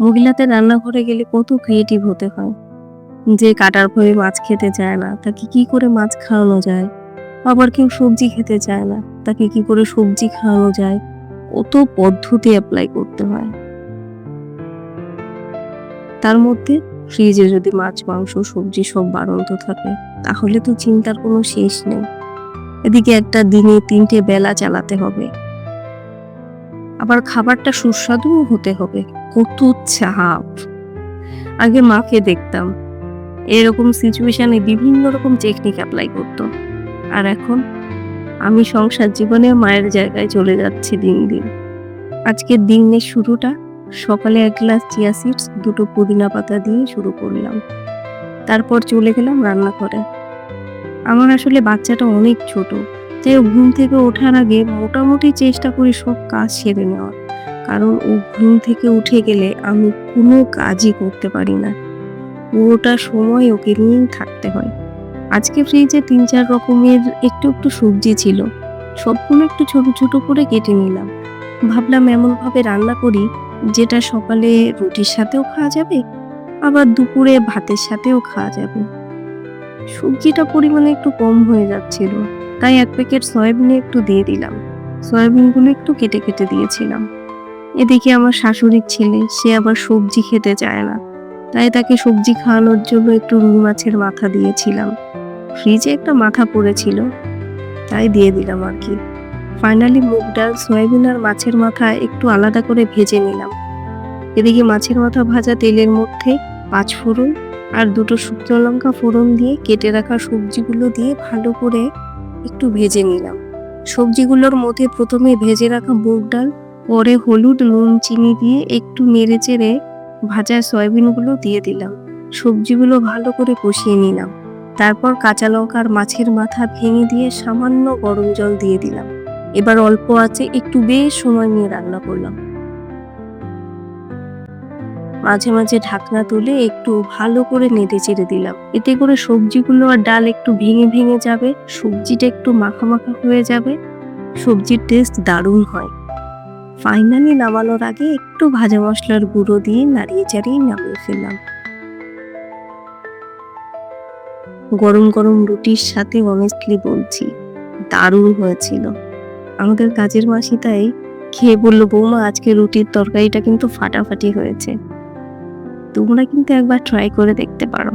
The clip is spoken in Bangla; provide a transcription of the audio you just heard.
মহিলাদের রান্নাঘরে গেলে কত ক্রিয়েটিভ হতে হয়। যে কাটার ভয়ে মাছ খেতে চায় না, তাকে কি করে মাছ খাওয়ানো যায়? আবার কেউ সবজি খেতে চায় না, তাকে কি করে সবজি খাওয়ানো যায়? কত পদ্ধতি অ্যাপ্লাই করতে হয়। তার মধ্যে ফ্রিজে যদি মাছ, মাংস, সবজি সব বাড়ন্ত থাকে, তাহলে তো চিন্তার কোনো শেষ নেই। এদিকে একটা দিনে তিনটে বেলা চালাতে হবে। আবার খাবারটা সুস্বাদুও হতে হবে। কত চাপ। আগে মাকে দেখতাম। এরকম সিচুয়েশনে বিভিন্ন রকম টেকনিক অ্যাপ্লাই করতো। আর এখন আমি সংসার জীবনে মায়ের জায়গায় চলে যাচ্ছি দিন দিন। আজকের দিনের শুরুটা সকালে এক গ্লাস চিয়া সিডস দুটো পুদিনা পাতা দিয়ে শুরু করলাম। তারপর চলে গেলাম রান্নাঘরে। আমার আসলে বাচ্চাটা অনেক ছোট। তাই ঘুম থেকে ওঠার আগে মোটামুটি চেষ্টা করি সব কাজ সেরে নেওয়ার। কারণ ও ঘুম থেকে উঠে গেলে আমি কোনো কাজই করতে পারি না। পুরোটা সময় ওকে নিয়েই থাকতে হয়। আজকে ফ্রিজে তিন চার রকমের একটু একটু সবজি ছিল। সবগুলো একটু ছোট ছোট করে কেটে নিলাম। ভাবলাম এমনভাবে রান্না করি, যেটা সকালে রুটির সাথেও খাওয়া যাবে, আবার দুপুরে ভাতের সাথেও খাওয়া যাবে। সবজিটা পরিমাণে একটু কম হয়ে যাচ্ছিল। তাই এক প্যাকেট সয়াবিনে একটু দিয়ে দিলাম। সয়াবিনগুলো একটু কেটে কেটে দিয়েছিলাম। এদিকে আমার শাশুড়ির ছেলে, সে আবার সবজি খেতে চায় না। তাই তাকে সবজি খাওয়ানোর জন্য একটু রুই মাছের মাথা দিয়েছিলাম। ফ্রিজে একটা মাথা পড়েছিল, তাই দিয়ে দিলাম আর কি। ফাইনালি মুগ ডাল, সয়াবিন আর মাছের মাথা একটু আলাদা করে ভেজে নিলাম। এদিকে মাছের মাথা ভাজা তেলের মধ্যে পাঁচ ফোড়ন আর দুটো শুকনো লঙ্কা ফোড়ন দিয়ে কেটে রাখা সবজিগুলো দিয়ে ভালো করে একটু ভেজে নিলাম। সবজিগুলোর মধ্যে প্রথমে ভেজে রাখা মুগ ডাল, পরে হলুদ, নুন, চিনি দিয়ে একটু নেড়ে চেড়ে ভাজা সয়াবিনগুলো দিয়ে দিলাম। সবজিগুলো ভালো করে কষিয়ে নিলাম। তারপর কাঁচা লঙ্কা আর মাছের মাথা ভেঙে দিয়ে সামান্য গরম জল দিয়ে দিলাম। এবার অল্প আছে, একটু বেশ সময় নিয়ে রান্না করলাম। মাঝে মাঝে ঢাকনা তুলে একটু ভালো করে নেড়ে চেড়ে দিলাম। এতে করে সবজিগুলো আর ডাল একটু ভেঙে ভেঙে যাবে, সবজিটা একটু মাখা মাখা হয়ে যাবে, সবজির টেস্ট দারুণ হয়। ফাইনালি নামানোর আগে একটু ভাজা মশলার গুঁড়ো দিয়ে নাড়িয়ে চাড়িয়ে নামিয়ে ফেললাম। গরম গরম রুটির সাথে অনেস্টলি বলছি, দারুণ হয়েছিল। আমাদের কাজের মাসি তাই খেয়ে বলল, বৌমা, আজকে রুটির তরকারিটা কিন্তু ফাটাফাটি হয়েছে। তোমরা কিন্তু একবার ট্রাই করে দেখতে পারো।